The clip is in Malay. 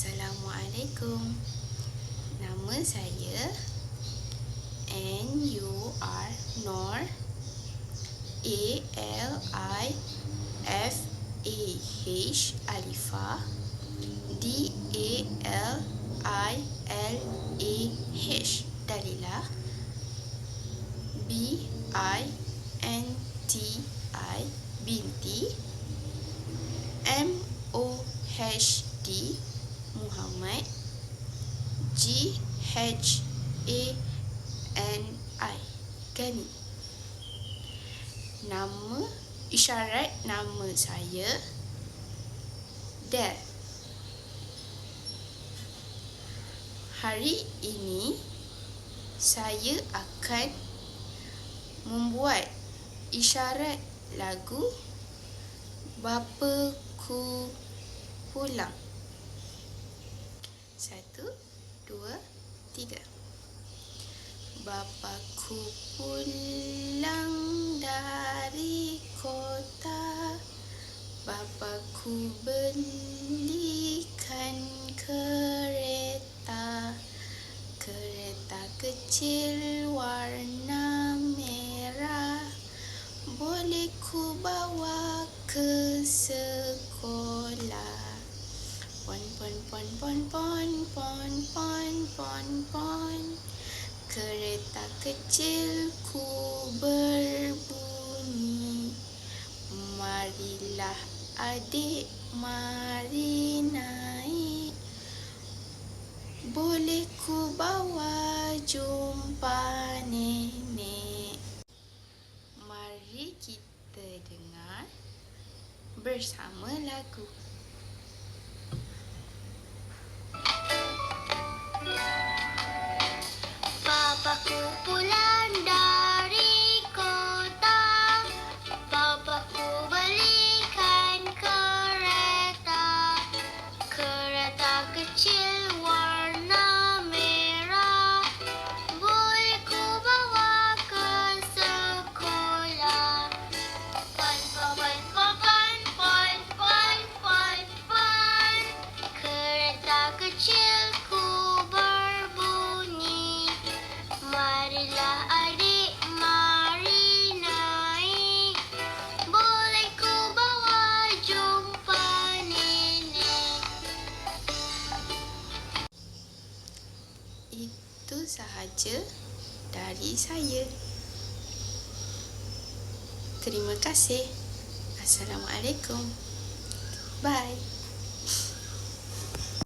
Assalamualaikum. Nama saya N U R Nor A L I F A H Alifa D A L I L A H Dalila B I N T I binti M O H D Muhammad. G H A N I. Gani. Nama isyarat nama saya Del. Hari ini saya akan membuat isyarat lagu Bapaku pulang. Satu, dua, tiga. Bapaku pulang dari kota. Bapaku belikan kereta. Kereta kecil warna merah. Boleh ku bawa ke sekolah. Pon pon pon pon pon pon pon pon Kereta kecilku berbunyi Marilah adik mari naik. Boleh ku bawa jumpa nenek? Mari kita dengar bersama lagu sahaja dari saya. Terima kasih. Assalamualaikum. Bye.